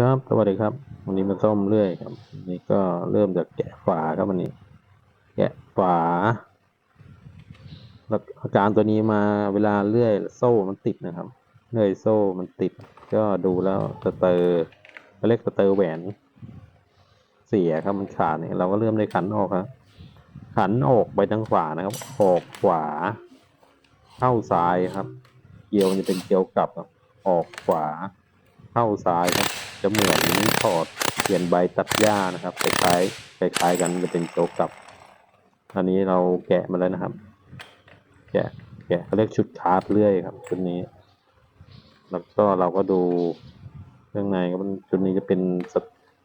ครับสวัสดีครับ วันนี้มาซ่อมเรื่อยครับนี่ก็เริ่มจากแกะฝาครับวันนี้ แกะฝาแล้วอาการตัวนี้มาเวลาเลื่อยโซ่มันติดนะครับเลื่อยโซ่มันติด ก็ดูแล้วสเตอร์เขาเรียกสเตอร์แหวนเสียครับมันขาดเนี่ยเราก็เริ่มได้ขันออกครับขันออกไปทางขวานะครับ ออกขวา เข้าซ้ายครับ เกียวจะเป็นเกียวกลับออกขวา เข้าซ้ายครับ จะเหมือนถอดเปลี่ยนใบตัดหญ้านะครับคล้ายๆคล้ายๆกันจะเป็นเกียวกลับ อันนี้เราแกะมาแล้วนะครับ แกะแกะเขาเรียกชุดคาร์ดเลื่อยครับชุดนี้ แล้วก็เราก็ดูข้างในก็มันชุดนี้จะเป็น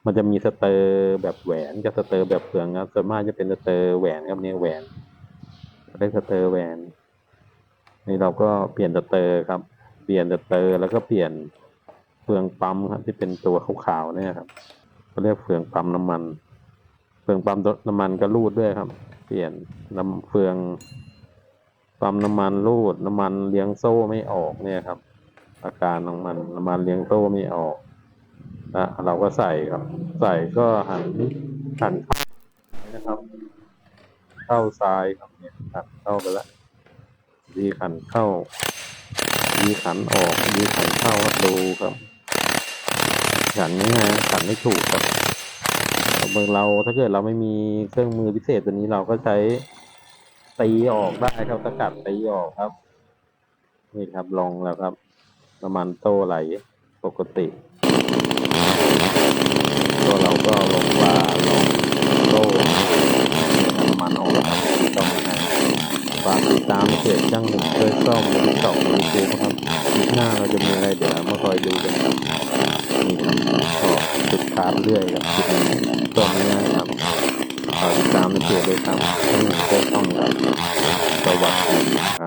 มันจะมีสเตอร์แบบแหวนกับสเตอร์แบบเฟืองครับส่วนมากจะเป็นสเตอร์แหวนครับนี่แหวนเรียกสเตอร์แหวน นี่เราก็เปลี่ยนสเตอร์ครับ เปลี่ยนสเตอร์แล้วก็เปลี่ยน เฟืองปั๊มครับที่เป็นตัวขาวๆเนี่ยครับเขาเรียกเฟืองปั๊มน้ำมัน เฟืองปั๊มน้ำมันก็รูดด้วยครับ เปลี่ยนน้ำเฟืองปั๊มน้ำมันรูดน้ำมันเลี้ยงโซ่ไม่ออกเนี่ยครับ อาการของมันน้ำมันเลี้ยงโซ่ไม่ออกนะเราก็ใส่ครับ ใส่ก็หันหันเข้านะครับ เข้าซ้ายครับเนี่ยหันเข้าไปแล้วดีขันเข้าดีขันออกดีขันเข้าดูครับ ฉันนี่นะฉันไม่ถูกครับเมืองเราถ้าเกิดเราไม่มีเครื่องมือพิเศษตัวนี้เราก็ใช้ตีออกได้ครับสกัดตีออกครับ นี่ครับลองแล้วครับ ประมาณโตไหลปกติ ตัวเราก็ลงปลาลงโต้น้ำมันออกแล้วครับต้องนะฝาก ติดตามเพจช่างหนึ่งช่วยซ่อมติดต่องยูทูบครับคลิปหน้าเราจะมีอะไรเดี๋ยวมาคอยดูกันครับนี่ครับก็จุดตามเรื่อยครับคลิปนี้ซ่อมง่ายครับฝากติดตามในเพจเลยครับช่างหนึ่งช่วยซ่อมครับสวัสดีครับ